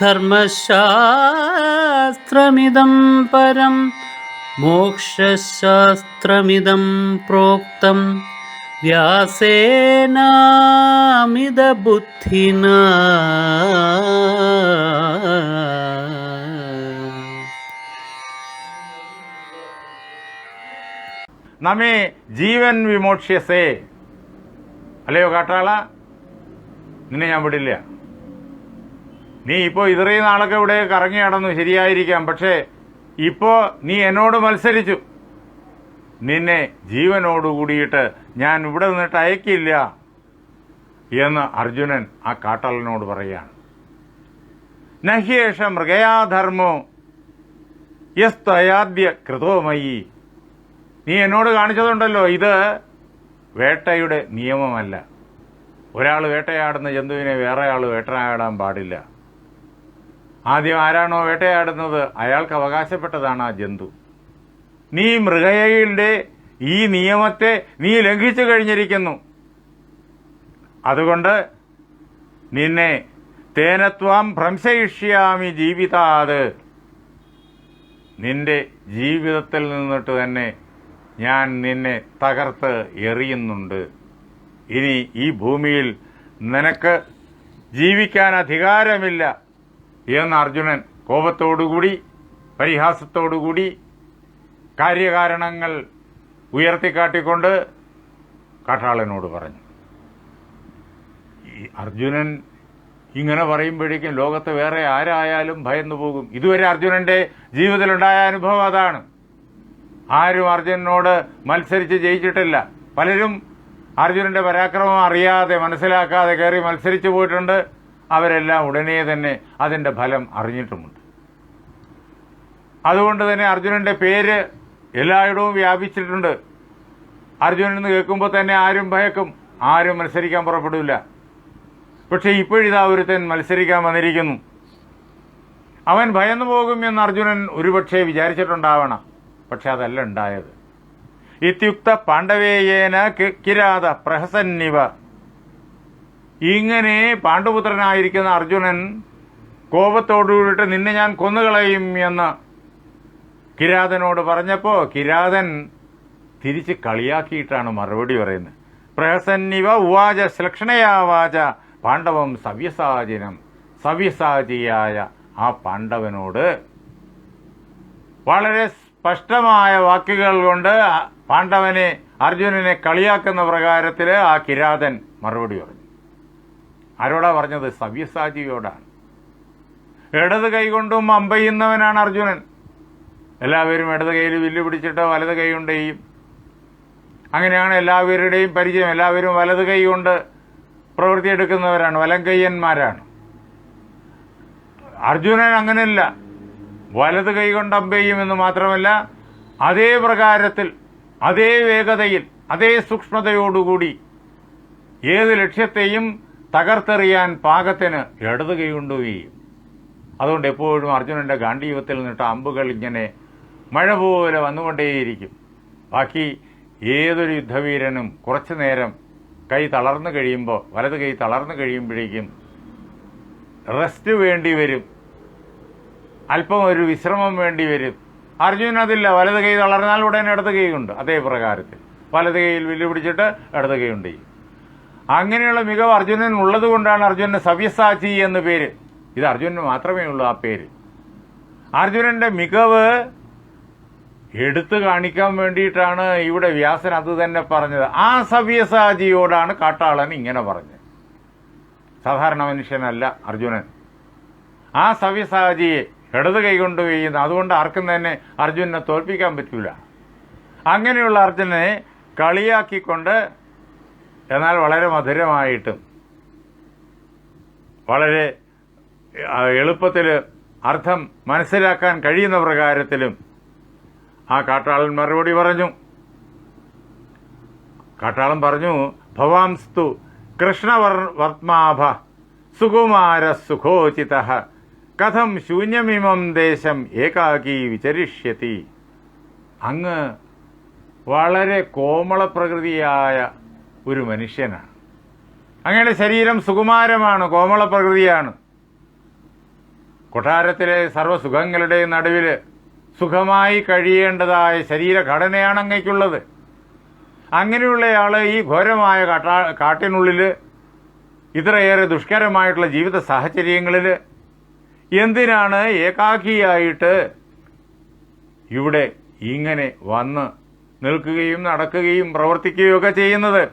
ധർമ്മശാസ്ത്രമിദം പരം മോക്ഷശാസ്ത്രമിദം പ്രോക്തം. വ്യാസേനാമിതബുദ്ധിന. നമ്മെ ജീവൻ വിമോക്ഷ്യസേ. അല്ലയോ കാട്ടാള? നിന്നെ ഞാൻ വിടില്ല. നീ ഇപ്പോൾ ഇത്രയും നാളൊക്കെ ഇവിടെ കറങ്ങി നടന്നു ശരിയായിരിക്കാം. പക്ഷേ ഇപ്പോൾ നീ എന്നോട് മത്സരിച്ചു. നിന്നെ ജീവനോട് കൂടിയിട്ട് ഞാൻ ഇവിടെ നിന്നിട്ട് അയക്കില്ല എന്ന് അർജുനൻ ആ കാട്ടാളനോട് പറയുകയാണ്. നഹ്യേഷ മൃഗയാധർമ്മോ യസ്തയാദ്യ കൃതോമയി. നീ എന്നോട് കാണിച്ചതുണ്ടല്ലോ ഇത് വേട്ടയുടെ നിയമമല്ല. ഒരാൾ വേട്ടയാടുന്ന ജന്തുവിനെ വേറെ ആൾ വേട്ടയാടാൻ പാടില്ല. ആദ്യം ആരാണോ വേട്ടയാടുന്നത്? അയാൾക്ക് അവകാശപ്പെട്ടതാണ് ആ ജന്തു. നീ മൃഗയുടെ ഈ നിയമത്തെ നീ ലംഘിച്ചു കഴിഞ്ഞിരിക്കുന്നു. അതുകൊണ്ട് നിന്നെ തേനത്വം ഭ്രംശയിഷ്യാമി ജീവിതാത്. നിന്റെ ജീവിതത്തിൽ നിന്നിട്ട് തന്നെ ഞാൻ നിന്നെ തകർത്ത് എറിയുന്നുണ്ട്. ഇനി ഈ ഭൂമിയിൽ നിനക്ക് ജീവിക്കാൻ അധികാരമില്ല. എന്ന് അർജുനൻ കോപത്തോടുകൂടി പരിഹാസത്തോടുകൂടി കാര്യകാരണങ്ങൾ ഉയർത്തിക്കാട്ടിക്കൊണ്ട് കാട്ടാളനോട് പറഞ്ഞു. ഈ അർജുനൻ ഇങ്ങനെ പറയുമ്പോഴേക്കും ലോകത്ത് വേറെ ആരായാലും ഭയന്നു പോകും. ഇതുവരെ അർജുനന്റെ ജീവിതത്തിലുണ്ടായ അനുഭവം അതാണ്. ആരും അർജുനനോട് മത്സരിച്ച് ജയിച്ചിട്ടില്ല. പലരും അർജുനന്റെ പരാക്രമം അറിയാതെ മനസ്സിലാക്കാതെ കയറി മത്സരിച്ചു പോയിട്ടുണ്ട്. അവരെല്ലാം ഉടനെ തന്നെ അതിന്റെ ഫലം അറിഞ്ഞിട്ടുമുണ്ട്. അതുകൊണ്ട് തന്നെ അർജുനന്റെ പേര് എല്ലായിടവും വ്യാപിച്ചിട്ടുണ്ട്. അർജുനൻ എന്ന് കേൾക്കുമ്പോൾ തന്നെ ആരും ഭയക്കും ആരും മത്സരിക്കാൻ പുറപ്പെടില്ല. പക്ഷെ ഇപ്പോഴിതാ ഒരുത്തൻ മത്സരിക്കാൻ വന്നിരിക്കുന്നു. അവൻ ഭയന്നു പോകും എന്ന് അർജുനൻ ഒരുപക്ഷെ വിചാരിച്ചിട്ടുണ്ടാവണം പക്ഷെ അതല്ല ഉണ്ടായത്. ഇത്യുക്ത പാണ്ഡവേയേന കിരാത പ്രഹസന്നിവ ഇങ്ങനെ പാണ്ഡുപുത്രനായിരിക്കുന്ന അർജുനൻ കോപത്തോടുകൂടിയിട്ട് നിന്നെ ഞാൻ കൊന്നുകളയും എന്ന് കിരാതനോട് പറഞ്ഞപ്പോൾ കിരാതൻ തിരിച്ച് കളിയാക്കിയിട്ടാണ് മറുപടി പറയുന്നത്. പ്രഹസന്നിവ ഉവാച ശ്ലക്ഷണയാവാച പാണ്ഡവം സവ്യസാചിനം. സവ്യസാചിയായ ആ പാണ്ഡവനോട് വളരെ സ്പഷ്ടമായ വാക്കുകൾ കൊണ്ട് പാണ്ഡവനെ അർജുനനെ കളിയാക്കുന്ന പ്രകാരത്തിൽ ആ കിരാതൻ മറുപടി പറഞ്ഞു. ആരോടാ പറഞ്ഞത്? സവ്യസാചിയോടാണ്. ഇടത് കൈകൊണ്ടും അമ്പയ്യുന്നവനാണ് അർജുനൻ. എല്ലാവരും ഇടത് കൈയിൽ വില്ല് പിടിച്ചിട്ട് വലത് കൈ കൊണ്ടേയും അങ്ങനെയാണ് എല്ലാവരുടെയും പരിചയം. എല്ലാവരും വലത് കൈ കൊണ്ട് പ്രവൃത്തിയെടുക്കുന്നവരാണ് വലങ്കയ്യന്മാരാണ്. അർജുനൻ അങ്ങനെയല്ല. വലത് കൈ കൊണ്ട് അമ്പെയ്യും എന്ന് മാത്രമല്ല അതേ പ്രകാരത്തിൽ അതേ വേഗതയിൽ അതേ സൂക്ഷ്മതയോടുകൂടി ഏത് ലക്ഷ്യത്തെയും തകർത്തെറിയാൻ പാകത്തിന് ഇടത് ഈ കൊണ്ട് അതുകൊണ്ട് എപ്പോഴും അർജുനന്റെ ഗാന്ധീവത്തിൽ നിന്നിട്ട് അമ്പുകൾ ഇങ്ങനെ മഴ പോലെ വന്നുകൊണ്ടേയിരിക്കും. ബാക്കി ഏതൊരു യുദ്ധവീരനും കുറച്ചു നേരം കൈ തളർന്നു കഴിയുമ്പോൾ വലത് കൈ തളർന്നു കഴിയുമ്പോഴേക്കും റെസ്റ്റ് വേണ്ടി വരും. അല്പം ഒരു വിശ്രമം വേണ്ടി വരും. അർജുനൻ അതില്ല വലത് കൈ തളർന്നാൽ ഉടനെ ഇടത് കൈ ഉണ്ട് അതേ പ്രകാരത്തിൽ. വലത് കൈയിൽ വില്ല് പിടിച്ചിട്ട് ഇടത് കൈ ഉണ്ട് ചെയ്യും അങ്ങനെയുള്ള മികവ് അർജുനൻ ഉള്ളത് കൊണ്ടാണ് അർജുനന് സവ്യസാചി എന്ന പേര്. ഇത് അർജുനന് മാത്രമേ ഉള്ളൂ ആ പേര്. അർജുനന്റെ മികവ് എടുത്തു കാണിക്കാൻ വേണ്ടിയിട്ടാണ് ഇവിടെ വ്യാസൻ അത് തന്നെ പറഞ്ഞത്. ആ സവ്യസാചിയോടാണ് കാട്ടാളൻ ഇങ്ങനെ പറഞ്ഞത്. സാധാരണ മനുഷ്യനല്ല അർജുനൻ. ആ സവ്യസാചിയെ ഇടത് കൈകൊണ്ട് ചെയ്യുന്ന അതുകൊണ്ട് ആർക്കും തന്നെ അർജുനനെ തോൽപ്പിക്കാൻ പറ്റൂല. അങ്ങനെയുള്ള അർജുനനെ കളിയാക്കിക്കൊണ്ട് എന്നാൽ വളരെ മധുരമായിട്ടും വളരെ എളുപ്പത്തിൽ അർത്ഥം മനസ്സിലാക്കാൻ കഴിയുന്ന പ്രകാരത്തിലും ആ കാട്ടാളൻ മറുപടി പറഞ്ഞു. കാട്ടാളൻ പറഞ്ഞു ഭവാംസ്തു കൃഷ്ണവർമാഭ സുകുമാര സുഖോചിത കഥം ശൂന്യമിമം ദേശം ഏകാകി വിചരിഷ്യത്തി അങ്ങ് വളരെ കോമള പ്രകൃതിയായ ഒരു മനുഷ്യനാണ്. അങ്ങനെ ശരീരം സുകുമാരമാണ് കോമള പ്രകൃതിയാണ്. കൊട്ടാരത്തിലെ സർവസുഖങ്ങളുടെയും നടുവിൽ സുഖമായി കഴിയേണ്ടതായ ശരീരഘടനയാണ് അങ്ങയ്ക്കുള്ളത്. അങ്ങനെയുള്ളയാൾ ഈ ഘോരമായ കാട്ടാ കാട്ടിനുള്ളിൽ ഇത്രയേറെ ദുഷ്കരമായിട്ടുള്ള ജീവിത സാഹചര്യങ്ങളിൽ എന്തിനാണ് ഏകാക്കിയായിട്ട് ഇവിടെ ഇങ്ങനെ വന്ന് നിൽക്കുകയും നടക്കുകയും പ്രവർത്തിക്കുകയും ഒക്കെ ചെയ്യുന്നത്?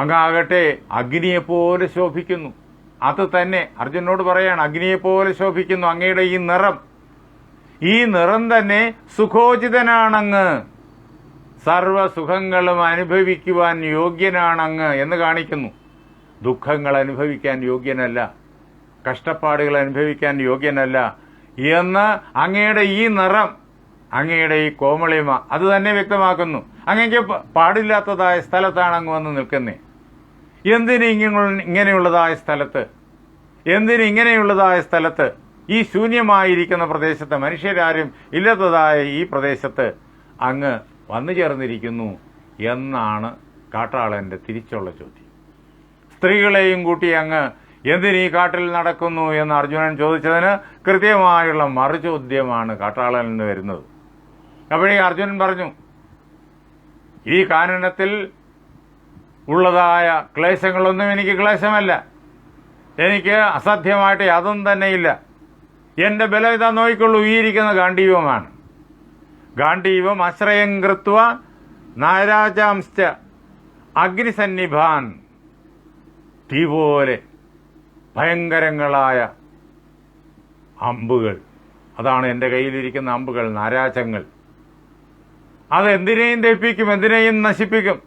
അങ്ങാകട്ടെ അഗ്നിയെപ്പോലെ ശോഭിക്കുന്നു. അത് തന്നെ അർജുനോട് പറയാണ് അഗ്നിയെപ്പോലെ ശോഭിക്കുന്നു അങ്ങയുടെ ഈ നിറം. ഈ നിറം തന്നെ സുഖോചിതനാണങ്ങ്. സർവസുഖങ്ങളും അനുഭവിക്കുവാൻ യോഗ്യനാണങ്ങ് എന്ന് കാണിക്കുന്നു. ദുഃഖങ്ങൾ അനുഭവിക്കാൻ യോഗ്യനല്ല കഷ്ടപ്പാടുകൾ അനുഭവിക്കാൻ യോഗ്യനല്ല എന്ന് അങ്ങയുടെ ഈ നിറം അങ്ങയുടെ ഈ കോമളിമ അത് തന്നെ വ്യക്തമാക്കുന്നു. അങ്ങേക്ക് പാടില്ലാത്തതായ സ്ഥലത്താണ് അങ്ങ് വന്ന് നിൽക്കുന്നത് എന്തിന് ഇങ്ങനെ ഇങ്ങനെയുള്ളതായ സ്ഥലത്ത്? എന്തിന് ഇങ്ങനെയുള്ളതായ സ്ഥലത്ത്? ഈ ശൂന്യമായിരിക്കുന്ന പ്രദേശത്ത് മനുഷ്യരാരും ഇല്ലാത്തതായ ഈ പ്രദേശത്ത് അങ്ങ് വന്നു ചേർന്നിരിക്കുന്നു എന്നാണ് കാട്ടാളന്റെ തിരിച്ചുള്ള ചോദ്യം. സ്ത്രീകളെയും കൂട്ടി അങ്ങ് എന്തിനീ കാട്ടിൽ നടക്കുന്നു എന്ന് അർജുനൻ ചോദിച്ചതിന് കൃത്യമായുള്ള മറുചോദ്യമാണ് നിന്ന് വരുന്നത്. അപ്പോഴേ അർജുനൻ പറഞ്ഞു ഈ കാനനത്തിൽ ഉള്ളതായ ക്ലേശങ്ങളൊന്നും എനിക്ക് ക്ലേശമല്ല. എനിക്ക് അസാധ്യമായിട്ട് യാതൊന്നും തന്നെയില്ല. എന്റെ ബലം ഇതാ നോക്കിക്കൊള്ളൂ ഈ ഇരിക്കുന്ന ഗാന്ധീവമാണ് ഗാന്ധീവം ആശ്രയം കൃത്വ നാരാജാംശ്ച അഗ്നിസന്നിഭാൻ തീ പോലെ ഭയങ്കരങ്ങളായ അമ്പുകൾ. അതാണ് എന്റെ കയ്യിലിരിക്കുന്ന അമ്പുകൾ നാരാജങ്ങൾ. അത് എന്തിനേയും ദഹിപ്പിക്കും എന്തിനേയും നശിപ്പിക്കും.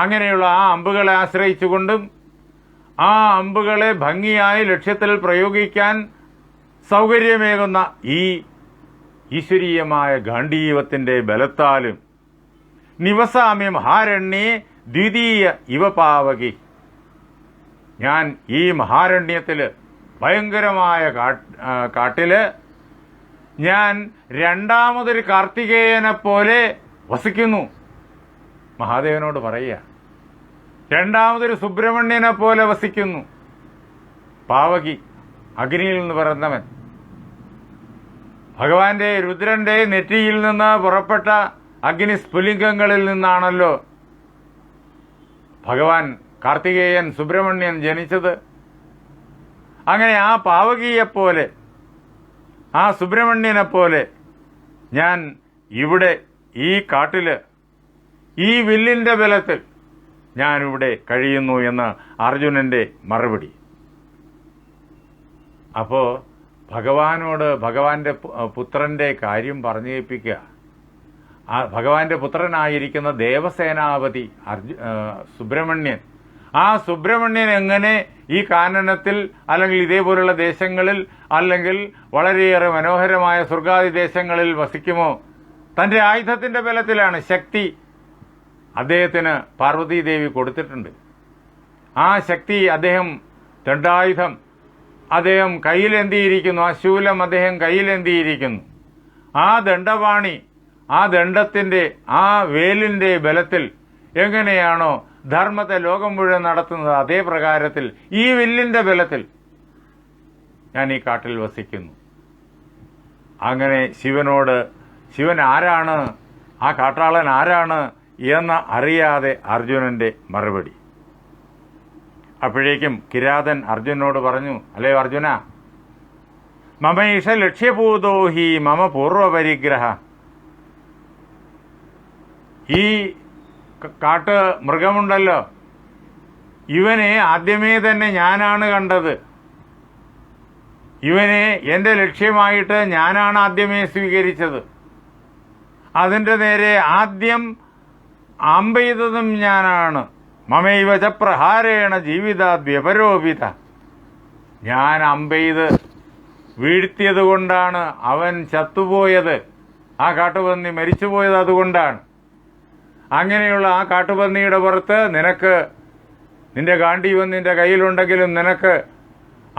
അങ്ങനെയുള്ള ആ അമ്പുകളെ ആശ്രയിച്ചുകൊണ്ടും ആ അമ്പുകളെ ഭംഗിയായി ലക്ഷ്യത്തിൽ പ്രയോഗിക്കാൻ സൗകര്യമേകുന്ന ഈ ഈശ്വരീയമായ ഗാന്ധീവത്തിന്റെ ബലത്താലും നിവസാമ്യം ഹാരണ്യേ ദ്വിതീയ ഇവപാവകി ഞാൻ ഈ മഹാരണ്യത്തിൽ ഭയങ്കരമായ കാട്ടിൽ ഞാൻ രണ്ടാമതൊരു കാർത്തികേയനെ പോലെ വസിക്കുന്നു. മഹാദേവനോട് പറയുക രണ്ടാമതൊരു സുബ്രഹ്മണ്യനെ പോലെ വസിക്കുന്നു. പാവകി അഗ്നിയിൽ നിന്ന് പിറന്നവൻ. ഭഗവാന്റെ രുദ്രന്റെ നെറ്റിയിൽ നിന്ന് പുറപ്പെട്ട അഗ്നി സ്ഫുലിംഗങ്ങളിൽ നിന്നാണല്ലോ ഭഗവാൻ കാർത്തികേയൻ സുബ്രഹ്മണ്യൻ ജനിച്ചത്. അങ്ങനെ ആ പാവകിയെപ്പോലെ ആ സുബ്രഹ്മണ്യനെപ്പോലെ ഞാൻ ഇവിടെ ഈ കാട്ടിൽ ഈ വില്ലിന്റെ ബലത്തിൽ ഞാനിവിടെ കഴിയുന്നു എന്ന് അർജുനന്റെ മറുപടി. അപ്പോ ഭഗവാനോട് ഭഗവാന്റെ പുത്രന്റെ കാര്യം പറഞ്ഞു കേൾപ്പിക്കുക ആ ഭഗവാന്റെ പുത്രനായിരിക്കുന്ന ദേവസേനാപതി അർജു സുബ്രഹ്മണ്യൻ. ആ സുബ്രഹ്മണ്യൻ എങ്ങനെ ഈ കാനനത്തിൽ അല്ലെങ്കിൽ ഇതേപോലുള്ള ദേശങ്ങളിൽ അല്ലെങ്കിൽ വളരെയേറെ മനോഹരമായ സ്വർഗാദി ദേശങ്ങളിൽ വസിക്കുമോ? തന്റെ ആയുധത്തിന്റെ ബലത്തിലാണ് ശക്തി അദ്ദേഹത്തിന് പാർവതീദേവി കൊടുത്തിട്ടുണ്ട്. ആ ശക്തി അദ്ദേഹം ദണ്ഡായുധം അദ്ദേഹം കയ്യിലെന്തിയിരിക്കുന്നു ആ ശൂലം അദ്ദേഹം കയ്യിലെന്തിയിരിക്കുന്നു. ആ ദണ്ഡവാണി ആ ദണ്ഡത്തിന്റെ ആ വേലിന്റെ ബലത്തിൽ എങ്ങനെയാണോ ധർമ്മത്തെ ലോകം മുഴുവൻ നടത്തുന്നത് അതേ പ്രകാരത്തിൽ ഈ വില്ലിന്റെ ബലത്തിൽ ഞാൻ ഈ കാട്ടിൽ വസിക്കുന്നു. അങ്ങനെ ശിവനോട് ശിവൻ ആരാണ്? ആ കാട്ടാളൻ ആരാണ്? എന്ന് അറിയാതെ അർജുനന്റെ മറുപടി. അപ്പോഴേക്കും കിരാതൻ അർജുനോട് പറഞ്ഞു അല്ലേ അർജുന? മമൈഷ ലക്ഷ്യഭൂതോ ഹി മമ പൂർവപരിഗ്രഹ. ഈ കാട്ട് മൃഗമുണ്ടല്ലോ. ഇവനെ ആദ്യമേ തന്നെ ഞാനാണ് കണ്ടത്. ഇവനെ എന്റെ ലക്ഷ്യമായിട്ട് ഞാനാണ് ആദ്യമേ സ്വീകരിച്ചത്. അതിന്റെ നേരെ ആദ്യം അമ്പെയ്തതും ഞാനാണ്. മമൈവ ച പ്രഹാരേണ ജീവിത വ്യപരോപിത. ഞാൻ അമ്പെയ്ത് വീഴ്ത്തിയത് കൊണ്ടാണ് അവൻ ചത്തുപോയത്. ആ കാട്ടുപന്നി മരിച്ചുപോയത് അതുകൊണ്ടാണ്. അങ്ങനെയുള്ള ആ കാട്ടുപന്നിയുടെ പുറത്ത് നിനക്ക് നിന്റെ ഗാന്ധീവൻ നിന്റെ കയ്യിലുണ്ടെങ്കിലും നിനക്ക്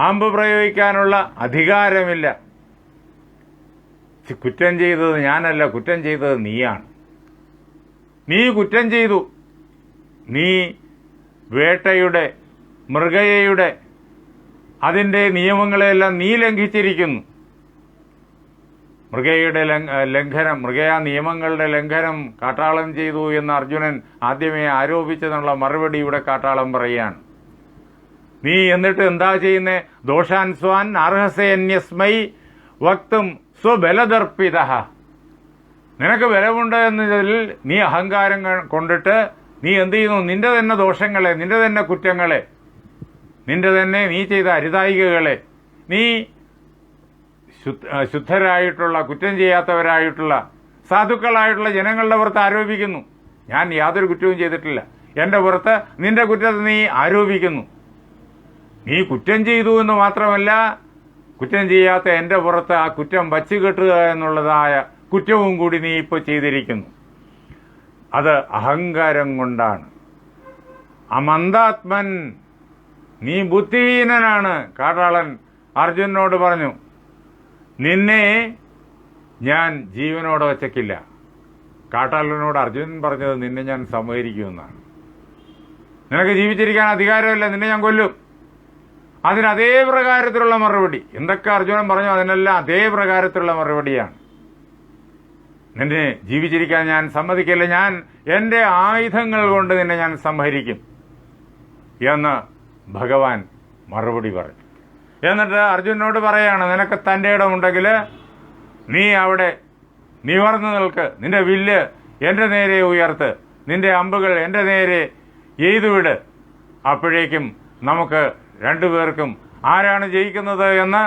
അമ്പ് പ്രയോഗിക്കാനുള്ള അധികാരമില്ല. കുറ്റം ചെയ്തത് ഞാനല്ല കുറ്റം ചെയ്തത് നീയാണ്. നീ കുറ്റം ചെയ്തു. നീ വേട്ടയുടെ മൃഗയയുടെ അതിന്റെ നിയമങ്ങളെല്ലാം നീ ലംഘിച്ചിരിക്കുന്നു. മൃഗയുടെ ലംഘനം മൃഗയ നിയമങ്ങളുടെ ലംഘനം കാട്ടാളം ചെയ്തു എന്ന് അർജുനൻ ആദ്യമേ ആരോപിച്ചെന്നുള്ള മറുപടി ഇവിടെ കാട്ടാളം പറയുകയാണ്. നീ എന്നിട്ട് എന്താ ചെയ്യുന്നേ? ദോഷാൻ സ്വാൻ അർഹസേന്യസ്മൈ വക്തും സ്വബലദർപ്പിത. നിനക്ക് വിലവുണ്ട് എന്നതിൽ നീ അഹങ്കാരം കൊണ്ടിട്ട് നീ എന്ത് ചെയ്യുന്നു? നിന്റെ തന്നെ ദോഷങ്ങളെ നിന്റെ തന്നെ കുറ്റങ്ങളെ നിന്റെ തന്നെ നീ ചെയ്ത അരുതായികകളെ നീ ശുദ്ധ- ശുദ്ധരായിട്ടുള്ള കുറ്റം ചെയ്യാത്തവരായിട്ടുള്ള സാധുക്കളായിട്ടുള്ള ജനങ്ങളുടെ പുറത്ത് ആരോപിക്കുന്നു. ഞാൻ യാതൊരു കുറ്റവും ചെയ്തിട്ടില്ല. എന്റെ പുറത്ത് നിന്റെ കുറ്റത്തെ നീ ആരോപിക്കുന്നു. നീ കുറ്റം ചെയ്തു എന്ന് മാത്രമല്ല കുറ്റം ചെയ്യാത്ത എന്റെ പുറത്ത് ആ കുറ്റം വച്ചു കെട്ടുക എന്നുള്ളതായ കുറ്റവും കൂടി നീ ഇപ്പോൾ ചെയ്തിരിക്കുന്നു. അത് അഹങ്കാരം കൊണ്ടാണ്. അമന്താത്മൻ നീ ബുദ്ധിഹീനനാണ് കാട്ടാളൻ. അർജുനോട് പറഞ്ഞു നിന്നെ ഞാൻ ജീവനോടെ വച്ചക്കില്ല. കാട്ടാളനോട് അർജുനൻ പറഞ്ഞത് നിന്നെ ഞാൻ സംഹരിക്കുമെന്നാണ്. നിനക്ക് ജീവിച്ചിരിക്കാൻ അധികാരമില്ല നിന്നെ ഞാൻ കൊല്ലും. അതിന് അതേ പ്രകാരത്തിലുള്ള മറുപടി. എന്തൊക്കെ അർജുനൻ പറഞ്ഞു അതിനെല്ലാം അതേ പ്രകാരത്തിലുള്ള മറുപടിയാണ്. നിന്നെ ജീവിച്ചിരിക്കാൻ ഞാൻ സമ്മതിക്കില്ല. ഞാൻ എന്റെ ആയുധങ്ങൾ കൊണ്ട് നിന്നെ ഞാൻ സംഹരിക്കും എന്ന് ഭഗവാൻ മറുപടി പറഞ്ഞു. എന്നിട്ട് അർജുനോട് പറയാണ് നിനക്ക് തന്റെ ഇടമുണ്ടെങ്കിൽ നീ അവിടെ നിവർന്നു നിൽക്ക്. നിന്റെ വില്ല് എന്റെ നേരെ ഉയർത്ത്. നിന്റെ അമ്പുകൾ എന്റെ നേരെ എയ്തുവിട്. അപ്പോഴേക്കും നമുക്ക് രണ്ടുപേർക്കും ആരാണ് ജയിക്കുന്നത് എന്ന്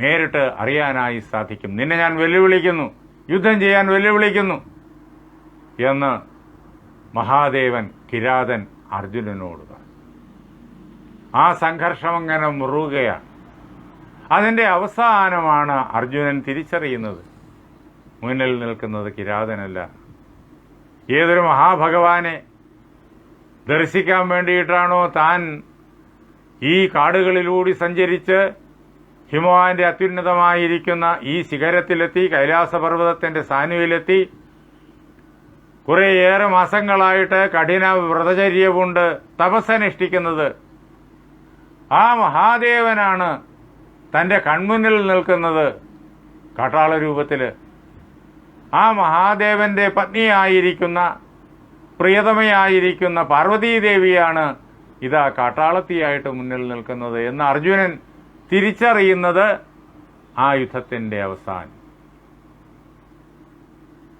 നേരിട്ട് അറിയാനായി സാധിക്കും. നിന്നെ ഞാൻ വെല്ലുവിളിക്കുന്നു. യുദ്ധം ചെയ്യാൻ വെല്ലുവിളിക്കുന്നു എന്ന് മഹാദേവൻ കിരാതൻ അർജുനനോട് പറഞ്ഞു. ആ സംഘർഷം അങ്ങനെ മുറുകയാണ്. അതിന്റെ അവസാനമാണ് അർജുനൻ തിരിച്ചറിയുന്നത്. മുന്നിൽ നിൽക്കുന്നത് കിരാതനല്ല. ഏതൊരു മഹാഭഗവാനെ ദർശിക്കാൻ വേണ്ടിയിട്ടാണോ താൻ ഈ കാടുകളിലൂടെ സഞ്ചരിച്ച് ഹിമവാന്റെ അത്യുന്നതമായിരിക്കുന്ന ഈ ശിഖരത്തിലെത്തി കൈലാസപർവതത്തിന്റെ സാനുവിലെത്തി കുറേയേറെ മാസങ്ങളായിട്ട് കഠിന വ്രതചര്യ കൊണ്ട് തപസ്സനുഷ്ഠിക്കുന്നത്. ആ മഹാദേവനാണ് തന്റെ കൺമുന്നിൽ നിൽക്കുന്നത് കാട്ടാള രൂപത്തിൽ ആ മഹാദേവന്റെ പത്നിയായിരിക്കുന്ന പ്രിയതമയായിരിക്കുന്ന പാർവതീദേവിയാണ് ഇതാ കാട്ടാളത്തിയായിട്ട് മുന്നിൽ നിൽക്കുന്നത് എന്ന് അർജുനൻ തിരിച്ചറിയുന്നത് ആ യുദ്ധത്തിന്റെ അവസാനം.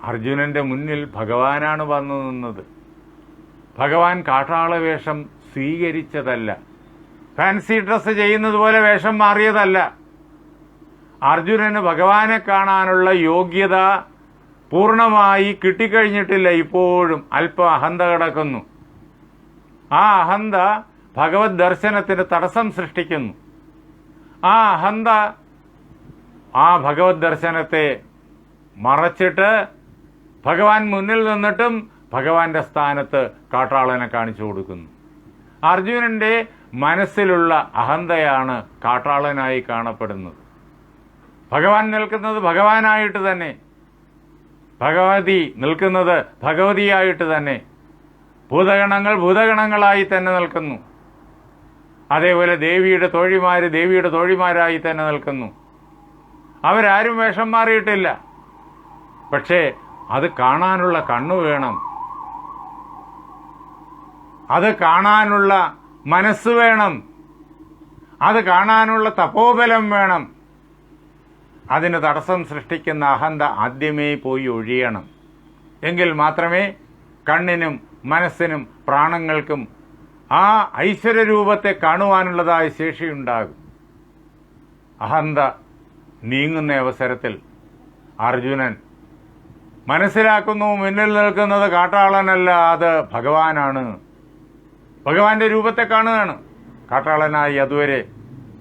അർജുനന്റെ മുന്നിൽ ഭഗവാനാണ് വന്നു നിന്നത്. ഭഗവാൻ കാട്ടാളവേഷം സ്വീകരിച്ചതല്ല. ഫാൻസി ഡ്രസ്സ് ചെയ്യുന്നത് പോലെ വേഷം മാറിയതല്ല. അർജുനന് ഭഗവാനെ കാണാനുള്ള യോഗ്യത പൂർണമായി കിട്ടിക്കഴിഞ്ഞിട്ടില്ല. ഇപ്പോഴും അല്പം അഹന്ത കിടക്കുന്നു. ആ അഹന്ത ഭഗവത് ദർശനത്തിന് തടസ്സം സൃഷ്ടിക്കുന്നു. ആ അഹന്ത ആ ഭഗവത് ദർശനത്തെ മറച്ചിട്ട് ഭഗവാൻ മുന്നിൽ നിന്നിട്ടും ഭഗവാന്റെ സ്ഥാനത്ത് കാട്ടാളനെ കാണിച്ചു കൊടുക്കുന്നു. അർജുനന്റെ മനസ്സിലുള്ള അഹന്തയാണ് കാട്ടാളനായി കാണപ്പെടുന്നത്. ഭഗവാൻ നിൽക്കുന്നത് ഭഗവാനായിട്ട് തന്നെ. ഭഗവതി നിൽക്കുന്നത് ഭഗവതിയായിട്ട് തന്നെ. ഭൂതഗണങ്ങൾ ഭൂതഗണങ്ങളായി തന്നെ നിൽക്കുന്നു. അതേപോലെ ദേവിയുടെ തോഴിമാർ ദേവിയുടെ തോഴിമാരായി തന്നെ നിൽക്കുന്നു. അവരാരും വേഷം മാറിയിട്ടില്ല. പക്ഷേ അത് കാണാനുള്ള കണ്ണു വേണം. അത് കാണാനുള്ള മനസ്സ് വേണം. അത് കാണാനുള്ള തപോബലം വേണം. അതിന് തടസ്സം സൃഷ്ടിക്കുന്ന അഹന്ത ആദ്യമേ പോയി ഒഴിയണം. എങ്കിൽ മാത്രമേ കണ്ണിനും മനസ്സിനും പ്രാണങ്ങൾക്കും ആ ഐശ്വര്യരൂപത്തെ കാണുവാനുള്ളതായ ശേഷിയുണ്ടാകും. അഹന്ത നീങ്ങുന്ന അവസരത്തിൽ അർജുനൻ മനസ്സിലാക്കുന്നു മുന്നിൽ നിൽക്കുന്നത് കാട്ടാളനല്ല അത് ഭഗവാനാണ്. ഭഗവാന്റെ രൂപത്തെ കാണുകയാണ്. കാട്ടാളനായി അതുവരെ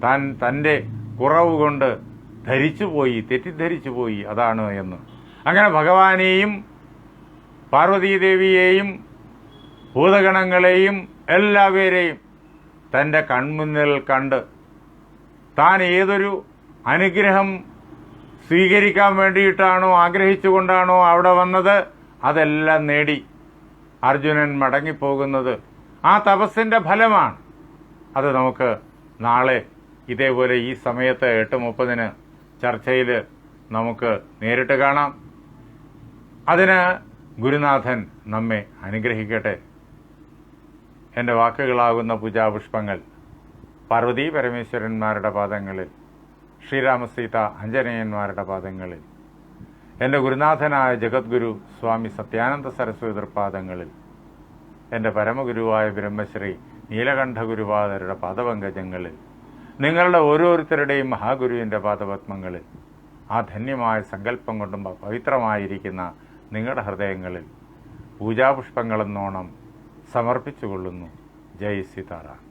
താൻ തന്റെ കുറവ് കൊണ്ട് ധരിച്ചു പോയി തെറ്റിദ്ധരിച്ചു പോയി അതാണ് എന്ന്. അങ്ങനെ ഭഗവാനെയും പാർവതീദേവിയെയും ഭൂതഗണങ്ങളെയും എല്ലാവരെയും തന്റെ കൺമുന്നിൽ കണ്ട് താൻ ഏതൊരു അനുഗ്രഹം സ്വീകരിക്കാൻ വേണ്ടിയിട്ടാണോ ആഗ്രഹിച്ചുകൊണ്ടാണോ അവിടെ വന്നത് അതെല്ലാം നേടി അർജുനൻ മടങ്ങിപ്പോകുന്നത്. ആ തപസ്സിന്റെ ഫലമാണ്. അത് നമുക്ക് നാളെ ഇതേപോലെ ഈ സമയത്ത് എട്ട് മുപ്പതിന് ചർച്ചയിൽ നമുക്ക് നേരിട്ട് കാണാം. അതിന് ഗുരുനാഥൻ നമ്മെ അനുഗ്രഹിക്കട്ടെ. എന്റെ വാക്കുകളാകുന്ന പൂജാപുഷ്പങ്ങൾ പാർവതി പരമേശ്വരന്മാരുടെ പാദങ്ങളിൽ ശ്രീരാമസീത അഞ്ജനേയന്മാരുടെ പാദങ്ങളിൽ എന്റെ ഗുരുനാഥനായ ജഗദ്ഗുരു സ്വാമി സത്യാനന്ദ സരസ്വതി പാദങ്ങളിൽ എന്റെ പരമഗുരുവായ ബ്രഹ്മശ്രീ നീലകണ്ഠ ഗുരുപാദരുടെ പാദപങ്കജങ്ങളിൽ നിങ്ങളുടെ ഓരോരുത്തരുടെയും മഹാഗുരുവിന്റെ പാദപത്മങ്ങളിൽ ആ ധന്യമായ സങ്കല്പം കൊണ്ടും പവിത്രമായിരിക്കുന്ന നിങ്ങളുടെ ഹൃദയങ്ങളിൽ പൂജാപുഷ്പങ്ങളെന്നോണം സമർപ്പിച്ചുകൊള്ളുന്നു. ജയ് സീതാറാം.